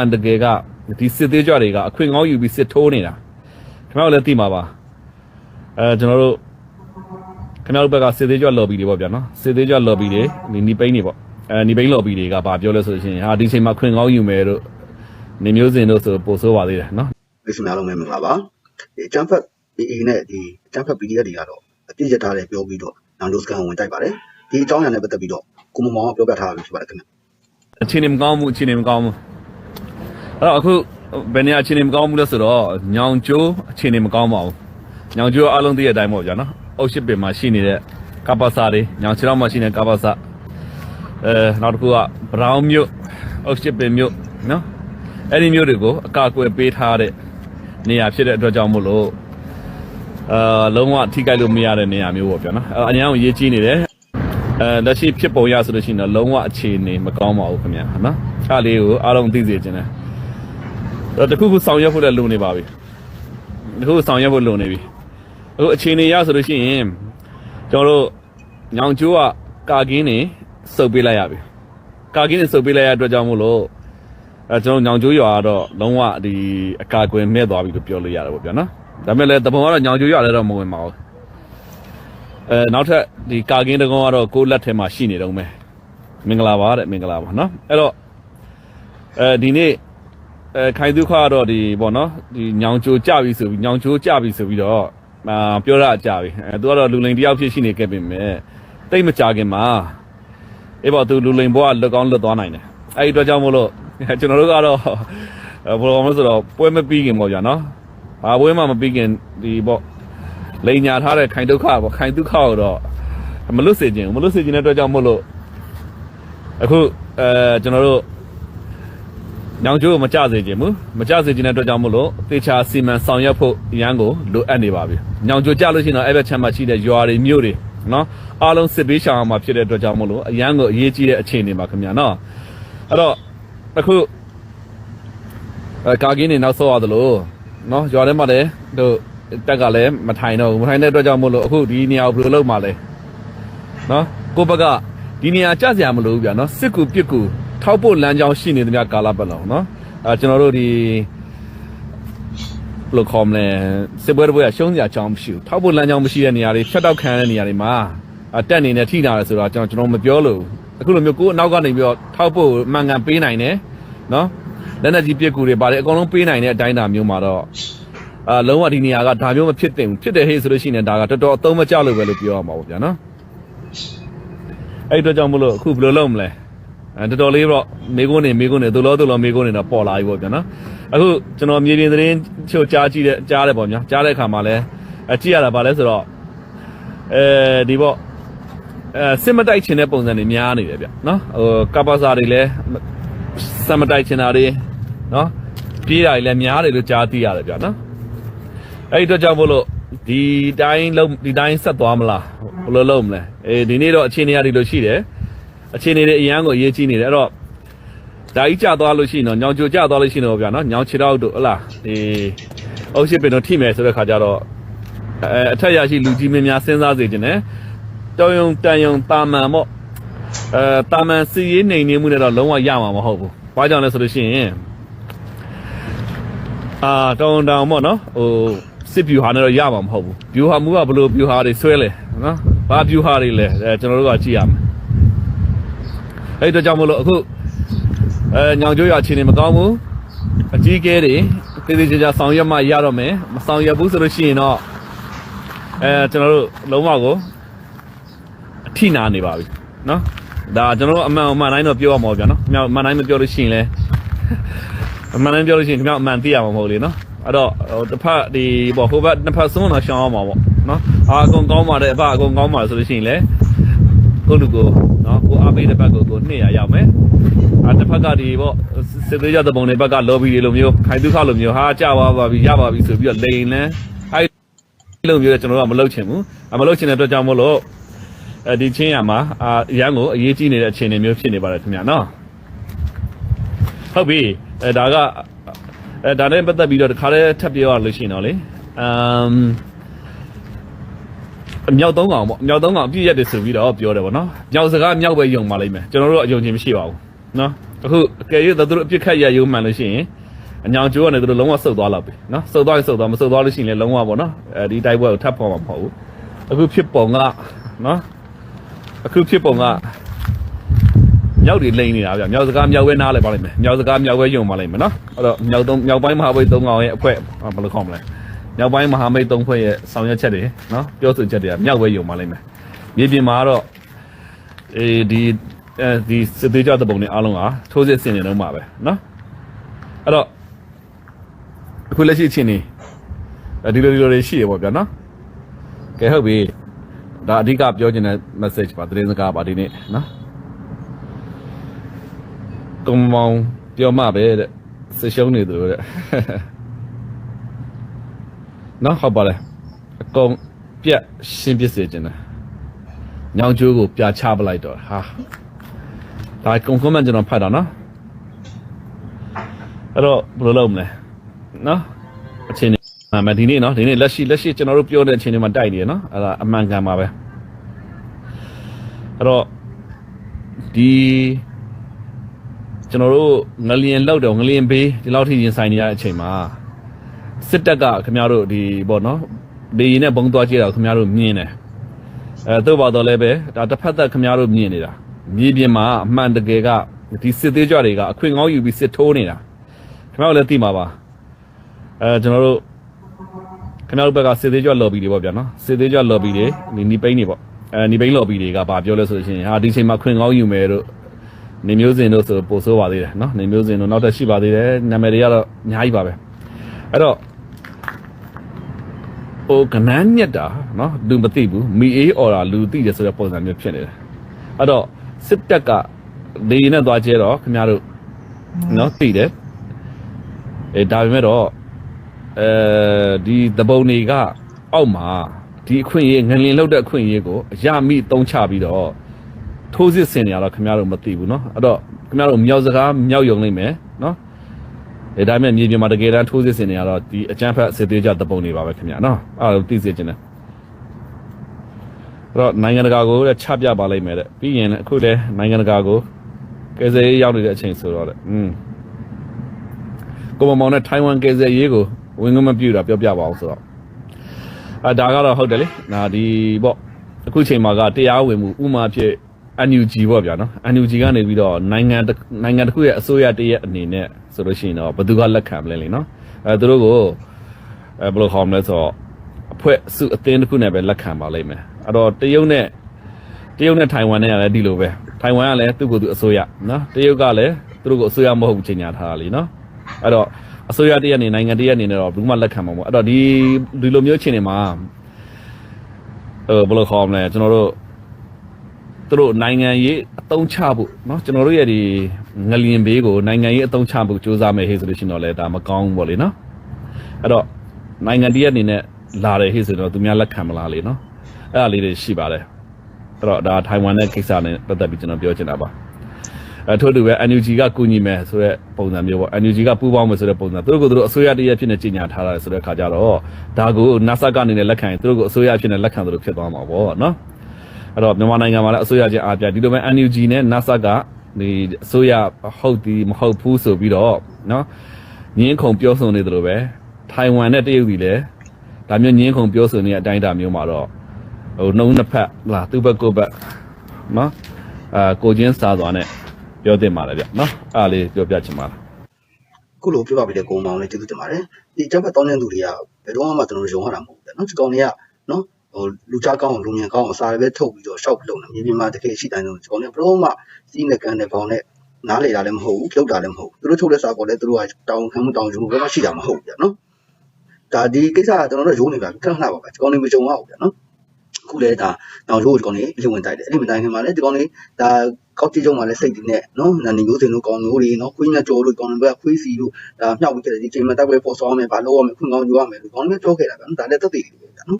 အန်တကယ်ကဒီစစ်သေးကြွတွေကအခွင့်ကောင်းယူပြီးစစ်ထိုးနေတာခင်ဗျားတို့လည်းသိမှာပါအဲကျွန်တော်တို့ခင်ဗျားတို့ဘက်ကစစ်သေးကြွ lobby တွေပေါ့ဗျာနော်စစ်သေးကြွ lobby တွေဒီနီပိန်းတွေပေါ့အဲနီပိန်း lobby တွေကဘာပြောလဲဆိုလို့ရှိရင်ဟာဒီချိန်မှာခွင့်ကောင်းယူမယ်တို့နေမျိုးစင်တို့ဆိုပို့ဆိုးပါသေးတယ်နော်မိတ်ဆွေများလုံးပဲမင်္ဂလာပါဒီအချမ်းဖက် AA နဲ့ဒီအချမ်းဖက် PDF တွေကတော့အပြည့်ရထားတယ်ပြောပြီးတော့နောင်ဒိုစကန်ဝင်တိုက်ပါတယ်ဒီအကြောင်းအရာနဲ့ပတ်သက်ပြီးတော့ကိုမမောင်ကပြောပြထားတာဖြစ်ပါတယ်ခင်ဗျအခြေအနေမကောင်းဘူးအခြေအနေမကောင်းဘူးအဲ့ တော့အခုဘယ်နေရာအခြေအနေမကောင်းဘူးလဲဆိုတော့ညောင်ကျိုးအခြေအနေမကောင်းပါဘူးညောင်ကျိုးအားလုံးသိတဲ့အတိုင်းပေါ့ဗျာနော်အုတ်ရှိပင်မှာရှိနေတဲ့ကပ္ပစာတွေညောင်ချီတော့မှာရှိနေတဲ့ကပ္ပစာအဲနောက်တစ်ခုကဘရောင်းမြို့အုတ်ရှိပင်မြို့နော်အဲ့ဒီမြို့တွေကိုအကာအကွယ်ပေးထားတဲ့နေရာဖြစ်တဲ့အတွက်ကြောင့်မို့လို့အာလုံးဝထိခိုက်လို့မရတဲ့နေရာမျိုးပေါ့ဗျာနော်အဲ့အញ្ញမ်းကိုရေးကြီးနေတယ်အဲလက်ရှိဖြစ်ပုံရဆိုလို့ရှိရင်တော့လုံးဝအခြေအနေမကောင်းပါဘူးခင်ဗျာနော်အဲ့ဒါလေးကိုအားလုံးသိစေချင်တယ် တခုခုဆောင်ရွက်ဖို့လည်းလိုနေပါပြီတခုခုဆောင်ရွက်ဖို့လိုနေပြီအခုအခြေအနေရဆိုလို့ရှိရင်ကျွန်တော်တို့ညောင်ကျိုးကကာကင်းနေစုပ်ပေးလိုက်ရပြီကာကင်းနေစုပ်ပေးလိုက်ရအတွက်ကြောင့်မို့လို့အဲကျွန်တော်ညောင်ကျိုးရွာကတော့လုံးဝဒီအကာကွယ်မဲ့သွားပြီလို့ပြောလို့ရတယ်ပေါ့ဗျာနော်ဒါမဲ့လည်းတပုံကတော့ညောင်ကျိုးရွာလည်းတော့မဝင်ပါဘူးအဲနောက်ထပ်ဒီကာကင်းတကုန်းကတော့ကိုလက်ထဲမှာရှိနေတော့မယ်မင်္ဂလာပါတဲ့မင်္ဂလာပါနော်အဲ့တော့အဲဒီနေ့ အဲခိုင်ဒုခကတော့ဒီပေါ့နော်ဒီညောင်ချိုကြပြီဆိုပြီးညောင်ချိုကြပြီဆိုပြီးတော့အာပြောရအကြပြီအဲသူကတော့လူလိန်တယောက်ဖြစ်ရှိနေခဲ့ပြီမဲ့တိတ်မကြခင်မှာအေးပေါ့သူလူလိန်ဘွားလွတ်ကောင်းလွတ်သွားနိုင်တယ်အဲ့ဒီအတွက်ကြောင့်မို့လို့ကျွန်တော်တို့ကတော့အဲဘယ်လိုမှမဆိုတော့ပွဲမပြီးခင်ပေါ့ဗျာနော်ဘာပွဲမှမပြီးခင်ဒီပေါ့လိန်ညာထားတဲ့ခိုင်ဒုက္ခပေါ့ခိုင်ဒုက္ခကိုတော့မလွတ်စေခြင်းမလွတ်စေခြင်းတဲ့အတွက်ကြောင့်မို့လို့အခုအဲကျွန်တော်တို့ ညောင်ကျိုးကိုမကြစေခြင်းဘူးမကြစေခြင်းတဲ့အတွက်ကြောင့်မို့လို့တေချာစီမံဆောင်ရွက်ဖို့အရန်ကိုလိုအပ်နေပါပြီညောင်ကျိုးကြလို့ရှိရင်တော့အဲ့ဘက်ချမ်းမှာရှိတဲ့ရွာတွေမြို့တွေနော်အားလုံးစစ်ပေးရှောင်အောင်မှာဖြစ်တဲ့အတွက်ကြောင့်မို့လို့အရန်ကိုအရေးကြီးတဲ့အခြေအနေပါခင်ဗျာနော်အဲ့တော့အခုအဲကာကင်းနေနောက်ဆော့ရသလိုနော်ရွာထဲမှာလည်းတို့တက်ကလည်းမထိုင်တော့ဘူးမထိုင်တဲ့အတွက်ကြောင့်မို့လို့အခုဒီနေရာကိုဘယ်လိုလုပ်မှာလဲနော်ကိုယ့်ဘက်ကဒီနေရာကြစရာမလိုဘူးဗျာနော်စစ်ကူပစ်ကူ ထောက်ဖို့လမ်းကြောင်းရှိနေသမျှကာလပတ်လုံးနော်အဲကျွန်တော်တို့ဒီဘယ်လိုခေါ်မလဲစစ်ပွဲတစ်ပွဲကရှုံးစရာအကြောင်းမရှိဘူးထောက်ဖို့လမ်းကြောင်းမရှိတဲ့နေရာတွေဖြတ်တောက်ခံရတဲ့နေရာတွေမှာအတက်အနေနဲ့ထိနာတယ်ဆိုတော့ကျွန်တော်ကျွန်တော်မပြောလို့အခုလိုမျိုးကိုယ်အနောက်ကနေပြီးတော့ထောက်ဖို့မှန်ကန်ပေးနိုင်တယ်နော်လက်နက်ကြီးပစ်ကူတွေပါတယ်အကုန်လုံးပေးနိုင်တဲ့အတိုင်းအတာမျိုးမှာတော့အာလုံးဝဒီနေရာကဒါမျိုးမဖြစ်သင့်ဘူးဖြစ်တယ်ဟေ့ဆိုလို့ရှိရင်ဒါကတော်တော်အသုံးမကျလို့ပဲလို့ပြောရမှာပေါ့ဗျာနော်အဲ့ဒီအတွက်ကြောင့်မလို့အခုဘယ်လိုလုပ်မလဲ အဲတော်တော်လေးတော့မေကုန်းနေမေကုန်းနေသူလောသူလောမေကုန်းနေတော့ပေါ်လာပြီပေါ့ဗျာနော်အခုကျွန်တော်မြေပြင်သတင်းချို့ကြားကြည့်တဲ့ကြားတယ်ပေါ့ဗျာကြားတဲ့အခါမှာလဲအကြည့်ရတာပါလဲဆိုတော့အဲဒီပေါ့အဲစစ်မတိုက်ချင်တဲ့ပုံစံတွေများနေတယ်ဗျနော်ဟိုကပ္ပစာတွေလည်းစမတိုက်ချင်တာတွေနော်ပြေးတာတွေလည်းများတယ်လို့ကြားသိရတယ်ဗျနော်အဲ့ဒီတော့ကြောင့်မို့လို့ဒီတိုင်းလုံးဒီတိုင်းဆက်သွားမလားဘယ်လိုလုပ်မလဲအေးဒီနေ့တော့အခြေအနေအရဒီလိုရှိတယ် အခြေအနေတွေအရန်ကိုအရေးကြီးနေတယ်အဲ့တော့ဒါကြီးကြသွားလို့ရှိရင်တော့ညောင်ချိုကြသွားလို့ရှိရင်တော့ဗျာနော်ညောင်ချီတော့တို့ဟလားဒီအုပ်ရှိပင်တော့ထိမယ်ဆိုတဲ့ခါကျတော့အဲအထက်ရရှိလူကြီးမင်းများစဉ်းစားစေခြင်းနဲ့တောင်းယုံတန်ယုံတာမန်ပေါ့အဲတာမန်စီရေးနေနေမှုနဲ့တော့လုံးဝရမှာမဟုတ်ဘူးဘာကြောင့်လဲဆိုလို့ရှိရင်အာတောင်းတောင်းပေါ့နော်ဟိုစစ်ဗျူဟာနဲ့တော့ရမှာမဟုတ်ဘူးဗျူဟာမူကဘယ်လိုဗျူဟာတွေဆွဲလဲနော်ဘာဗျူဟာတွေလဲအဲကျွန်တော်တို့ကကြည့်ရမယ် အဲ့ဒီတော့ကြောင့်မလို့အခုအဲညောင်ကျိုးရအခြေအနေမကောင်းဘူးအကြီးအကဲတွေတေးသေးချာချာဆောင်ရွက်မှရတော့မယ်မဆောင်ရွက်ဘူးဆိုလို့ရှိရင်တော့အဲကျွန်တော်တို့လုံးဝကိုအထိနာနေပါပြီနော်ဒါကျွန်တော်တို့အမှန်အမှန်တိုင်းတော့ပြောရမှာဗျာနော်အမှန်တိုင်းမပြောလို့ရှိရင်လဲအမှန်တမ်းပြောလို့ရှိရင်ခင်ဗျအမှန်သိရမှာမဟုတ်လေနော်အဲ့တော့ဟိုတစ်ဖက်ဒီပေါ့ဟိုဘက်နှစ်ဖက်ဆုံးတော့ရှောင်းအောင်ပါပေါ့နော်အာအကုန်ကောင်းပါတယ်အဖအကုန်ကောင်းပါဆိုလို့ရှိရင်လေ ကိုလူကိုနော်ကိုအားပေးတဲ့ဘက်ကိုကိုနှစ်ရရောက်မယ်အာတစ်ဖက်ကဒီပေါ့စစ်သေးကြတဲ့ပုံတွေဘက်က lobby တွေလိုမျိုးခိုင်ဒုက္ခလိုမျိုးဟာကြာသွားပါပြီရပါပြီဆိုပြီးတော့လိန်လန်းအဲ့လိုမျိုးကျွန်တော်တို့ကမလုပ်ချင်ဘူးအမလုပ်ချင်တဲ့အတွက်ကြောင့်မို့လို့အဲဒီချင်းရမှာအာရန်ကိုအရေးကြီးနေတဲ့အခြေအနေမျိုးဖြစ်နေပါတယ်ခင်ဗျာနော်ဟုတ်ပြီအဲဒါကအဲဒါနဲ့ပတ်သက်ပြီးတော့တခါတည်းထပ်ပြောရလို့ရှိရင်တော့လေအမ်အ မြောက်သုံးကောင်ပေါ့အမြောက်သုံးကောင်အပြည့်ရက်တယ်ဆိုပြီးတော့ပြောတယ်ပေါ့နော်မြောက်စကားမြောက်ပဲယုံပါလိမ့်မယ်ကျွန်တော်တို့အယုံချင်းမရှိပါဘူးနော်အခုအကယ်၍သူတို့အပြစ်ခတ်ရရုံမှန်လို့ရှိရင်အညောင်ကျိုးကနေသူတို့လုံးဝဆုတ်သွားလောက်ပြီနော်ဆုတ်သွားရင်ဆုတ်သွားမဆုတ်သွားလို့ရှိရင်လည်းလုံးဝပေါ့နော်အဲဒီတိုက်ပွဲကိုထပ်ဖော်မှာမဟုတ်ဘူးအခုဖြစ်ပုံကနော်အခုဖြစ်ပုံကမြောက်တွေလိန်နေတာဗျမြောက်စကားမြောက်ဝဲနားလဲပါလိမ့်မယ်မြောက်စကားမြောက်ဝဲယုံပါလိမ့်မယ်နော်အဲ့တော့မြောက်သုံးမြောက်ပိုင်းမဟာမိတ်သုံးကောင်ရဲ့အဖွဲ့ဘယ်လိုခေါ်မလဲ မြောက်ပိုင်းမဟာမိတ်သုံးဖွဲ့ရဲ့ဆောင်ရွက်ချက်တွေနော်ပြောဆိုချက်တွေကမြောက်ဝဲယုံပါလိမ့်မယ်မြေပြင်မှာကတော့အေးဒီအဲဒီစစ်သေးကြတဲ့ပုံတွေအားလုံးဟာထိုးစစ်ဆင်နေတော့မှာပဲနော်အဲ့တော့အခုလက်ရှိအချိန်နေဒီလိုဒီလိုတွေရှိရပေါ့ဗျာနော်ကဲဟုတ်ပြီဒါအဓိကပြောချင်တဲ့ message ပါသတင်းစကားပါဒီနေ့နော်ကုံမောင်ပြောမှပဲတဲ့ဆရှုံးနေသူတို့တဲ့ နော်ဟုတ်ပါလေအကုန်ပြက်ရှင်းပစ်စေခြင်းတယ်ညောင်ကျိုးကိုပြချပလိုက်တော့ဟာဒါကုံကွန်မန့်ကျွန်တော်ဖတ်တာနော်အဲ့တော့ဘယ်လိုလုပ်မလဲနော်အချင်းအမှန်ဒီနေ့နော်ဒီနေ့လက်ရှိလက်ရှိကျွန်တော်တို့ပြောတဲ့အချိန်တွေမှာတိုက်နေရနော်အဲ့ဒါအမှန်ကန်ပါပဲအဲ့တော့ဒီကျွန်တော်တို့ငလျင်လောက်တော့ငလျင်ဘေးဒီလောက်ထိရင်ဆိုင်နေရတဲ့အချိန်မှာ စစ်တပ်ကခင်ဗျားတို့ဒီပေါ့နော်ဒေရင်နဲ့ဘုံသွားကြည့်တာကိုခင်ဗျားတို့မြင်တယ်အဲသို့ပါတော့လည်းပဲဒါတစ်ဖက်သက်ခင်ဗျားတို့မြင်နေတာမြေပြင်မှာအမှန်တကယ်ကဒီစစ်သေးကြွတွေကအခွင့်ကောင်းယူပြီးစစ်ထိုးနေတာခင်ဗျားတို့လည်းသိမှာပါအဲကျွန်တော်တို့ခင်ဗျားတို့ဘက်ကစစ်သေးကြွ lobby တွေပေါ့ဗျာနော်စစ်သေးကြွ lobby တွေဒီနီပိန်းတွေပေါ့အဲနီပိန်း lobby တွေကဘာပြောလဲဆိုလို့ရှိရင်ဟာဒီချိန်မှာခွင့်ကောင်းယူမယ်တို့နေမျိုးစင်တို့ဆိုပို့ဆိုးပါသေးတယ်နော်နေမျိုးစင်တို့နောက်ထပ်ရှိပါသေးတယ်နာမည်တွေကတော့အများကြီးပါပဲအဲ့တော့ ဟိုကနန်းညက်တာနော်လူမသိဘူးမီအေးအော်တာလူသိတယ်ဆိုတဲ့ပုံစံမျိုးဖြစ်နေတယ်အဲ့တော့စစ်တပ်ကလေရင်နဲ့သွားကျဲတော့ခင်ဗျားတို့နော်သိတယ်အဲဒါပေမဲ့တော့အဲဒီတပုံတွေကအောက်မှာဒီအခွင့်အရေးငလင်လောက်တဲ့အခွင့်အရေးကိုအရမိတုံးချပြီးတော့ ထိုးစစ်ဆင်နေရတော့ခင်ဗျားတို့မသိဘူးเนาะအဲ့တော့ခင်ဗျားတို့မြောက်စကားမြောက်ယုံနိုင်မယ်เนาะ အဲဒါမဲ့မြေပြင်မှာတကယ်တမ်းထိုးစစ်ဆင်နေရတော့ဒီအကြမ်းဖက်စစ်သေးကြတပုံနေပါပဲခင်ဗျာနော်အဲ့ဒါသိစေချင်တယ်အဲ့တော့နိုင်ငံတကာကိုလည်းချပြပါလိမ့်မယ်တဲ့ပြီးရင်အခုလည်းနိုင်ငံတကာကိုကယ်ဆယ်ရေးရောက်နေတဲ့အချိန်ဆိုတော့လေอืมကိုမမောင်နဲ့ထိုင်ဝမ်ကယ်ဆယ်ရေးကိုဝင်ကမပြူတာပြောပြပါအောင်ဆိုတော့အဲဒါကတော့ဟုတ်တယ်လေဒါဒီပေါ့အခုချိန်မှာကတရားဝင်မှုဥမာဖြစ် NUG ပေါ့ဗျာနော် NUG ကနေပြီးတော့နိုင်ငံတစ်နိုင်ငံတစ်ခုရဲ့အစိုးရတရက်အနေနဲ့ဆိုလို့ရှိရင်တော့ဘယ်သူကလက်ခံမလဲလေနော်အဲသူတို့ကိုအဲဘယ်လိုခေါ်မလဲဆိုတော့အဖွဲ့အစုအသင်းတစ်ခုနဲ့ပဲလက်ခံပါလိမ့်မယ်အဲ့တော့တရုတ်နဲ့တရုတ်နဲ့ထိုင်ဝမ်နဲ့ကလည်းဒီလိုပဲထိုင်ဝမ်ကလည်းသူ့ကိုယ်သူအစိုးရနော်တရုတ်ကလည်းသူတို့ကိုအစိုးရမဟုတ်ဘူးချိန်ညာထားတာလीနော်အဲ့တော့အစိုးရတရက်နေနိုင်ငံတရက်နေနဲ့တော့ဘူးမှလက်ခံမှာမဟုတ်အဲ့တော့ဒီဒီလိုမျိုးချိန်နေမှာအဲဘယ်လိုခေါ်မလဲကျွန်တော်တို့ သူတို့နိုင်ငံရေးအတုံးချဖို့เนาะကျွန်တော်တို့ရဲ့ဒီငလျင်ဘေးကိုနိုင်ငံရေးအတုံးချဖို့စူးစမ်းမယ်ဟေ့ဆိုလို့ရှိရင်တော့လည်းဒါမကောင်းဘူးပေါ့လေနော်အဲ့တော့နိုင်ငံတည်းအနေနဲ့လာတယ်ဟေ့ဆိုတော့သူများလက်ခံမလားလေနော်အဲ့ဒါလေးတွေရှိပါတယ်အဲ့တော့ဒါထိုင်ဝမ်နဲ့ကိစ္စနဲ့ပတ်သက်ပြီးကျွန်တော်ပြောချင်တာပါအဲထို့တူပဲ NUG ကကူညီမယ်ဆိုတဲ့ပုံစံမျိုးပေါ့ NUG ကပူးပေါင်းမယ်ဆိုတဲ့ပုံစံသူတို့ကသူတို့အစိုးရတရက်ဖြစ်နေကြီးညာထားတာဆိုတဲ့ခါကြတော့ဒါကို NASA ကနေလည်းလက်ခံရင်သူတို့ကိုအစိုးရဖြစ်နေလက်ခံသူတို့ဖြစ်သွားမှာပေါ့နော် အဲ့တော့မြန်မာနိုင်ငံမှာလည်းအစိုးရချင်းအားပြဒီလိုပဲ NUG နဲ့ NASA ကဒီအစိုးရဟုတ်ဒီမဟုတ်ဘူးဆိုပြီးတော့နော်ညင်းခုံပြောဆိုနေတယ်လို့ပဲထိုင်ဝမ်နဲ့တရုတ်ပြည်လည်းဒါမျိုးညင်းခုံပြောဆိုနေတဲ့အတိုင်းအတာမျိုးမှာတော့ဟိုနှုံးနှစ်ဖက်လာသူ့ဘက်ကိုယ့်ဘက်နော်အာကိုချင်းစားသွားနဲ့ပြောတင်ပါလေဗျနော်အားလေးပြောပြချင်ပါလားခုလိုပြောပြပြီးတဲ့ကုံမောင်လေးကျေးဇူးတင်ပါတယ်ဒီအကြက်ဘက်တောင်းတဲ့သူတွေကဘယ်တော့မှကျွန်တော်တို့ယုံရတာမဟုတ်ဘူးနော်ဒီကောင်တွေကနော် ဟိုလူချကောင်းအောင်လူမြင်ကောင်းအောင်စာတွေပဲထုတ်ပြီးတော့ရှောက်ပြုတ်နေမြေပြင်မှာတကယ်ရှိတိုင်းဆုံးဒီကောင်တွေကဘယ်တော့မှစီးနေကန်တဲ့ကောင်နဲ့နားလေတာလည်းမဟုတ်ဘူးပြုတ်တာလည်းမဟုတ်ဘူးသူတို့ထုတ်တဲ့စာပေါ်လည်းသူတို့ကတောင်းခံမှုတောင်းယူမှုဘယ်မှရှိတာမဟုတ်ဘူးဗျာနော်ဒါဒီကိစ္စကကျွန်တော်တို့ယုံနေပါပြီခဏခဏပါပဲဒီကောင်တွေမကြုံရဘူးဗျာနော်ခုလဲဒါနောက်ရိုးဒီကောင်တွေအရင်ဝင်တိုက်တယ်အဲ့ဒီမတိုင်ခင်မှာလည်းဒီကောင်တွေဒါကောက်ကြည့်ကြုံမှာလည်းစိတ်တည်နဲ့နော်နာနေမျိုးစင်တို့ကောင်မျိုးတွေနော်ခွေးမြတ်ကြော်လို့ကောင်တွေကခွေးစီလို့ဒါမြောက်ပြီးခဲ့တယ်ဒီချိန်မှာတိုက်ပွဲပေါ်ဆောင်ရမယ်ဘာလုပ်ရမယ်ခွင့်ကောင်းယူရမယ်လို့ကောင်တွေပြောခဲ့တာဗျာနော်ဒါလည်းသက်သေတွေပဲဗျာနော်